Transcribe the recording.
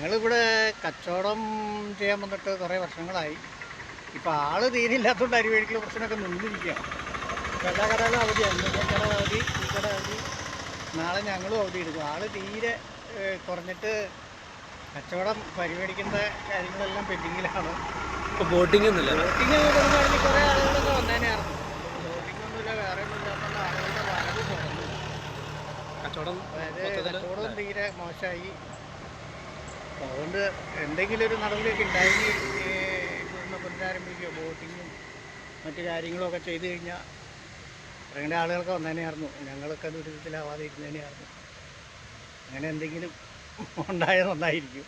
ഞങ്ങളിവിടെ കച്ചവടം ചെയ്യാൻ വന്നിട്ട് കുറേ വർഷങ്ങളായി. ഇപ്പോൾ ആൾ തീരില്ലാത്തതുകൊണ്ട് അരിവേടിക്കൽ പ്രശ്നമൊക്കെ നിന്നിരിക്കുകയാണ്. എല്ലാ കടകളും അവധിയാണ് കട അവധി ഈ കട അവധി. നാളെ ഞങ്ങളും അവധി എടുക്കും. ആൾ തീരെ കുറഞ്ഞിട്ട് കച്ചവടം പരിപേടിക്കുന്ന കാര്യങ്ങളെല്ലാം പെൻഡിങ്ങിലാണ്. ഇപ്പൊ ബോട്ടിംഗ് ഒന്നുമില്ല. ബോട്ടിംഗ് തുടങ്ങുകയാണെങ്കിൽ കുറേ ആളുകളൊക്കെ വന്നേനായിരുന്നു ബോട്ടിംഗ് ഒന്നുമില്ല വേറെ ഒന്നും ഇല്ലാത്തതുകൊണ്ട് ആളുകളുടെ വരവ് കുറഞ്ഞു. കച്ചവടം അതായത് കച്ചവടം തീരെ മോശമായി. അതുകൊണ്ട് എന്തെങ്കിലും ഒരു നടപടിയൊക്കെ ഉണ്ടായി പുനരാരംഭിക്കുകയോ ബോട്ടിങ്ങും മറ്റു കാര്യങ്ങളും ഒക്കെ ചെയ്തു കഴിഞ്ഞാൽ ഇറങ്ങേണ്ട ആളുകൾക്ക് വന്നതന്നെയായിരുന്നു ഞങ്ങളൊക്കെ ദുരിതത്തിലാവാതെ ഇരുന്നതന്നെയായിരുന്നു അങ്ങനെ എന്തെങ്കിലും ഉണ്ടായത് നന്നായിരിക്കും.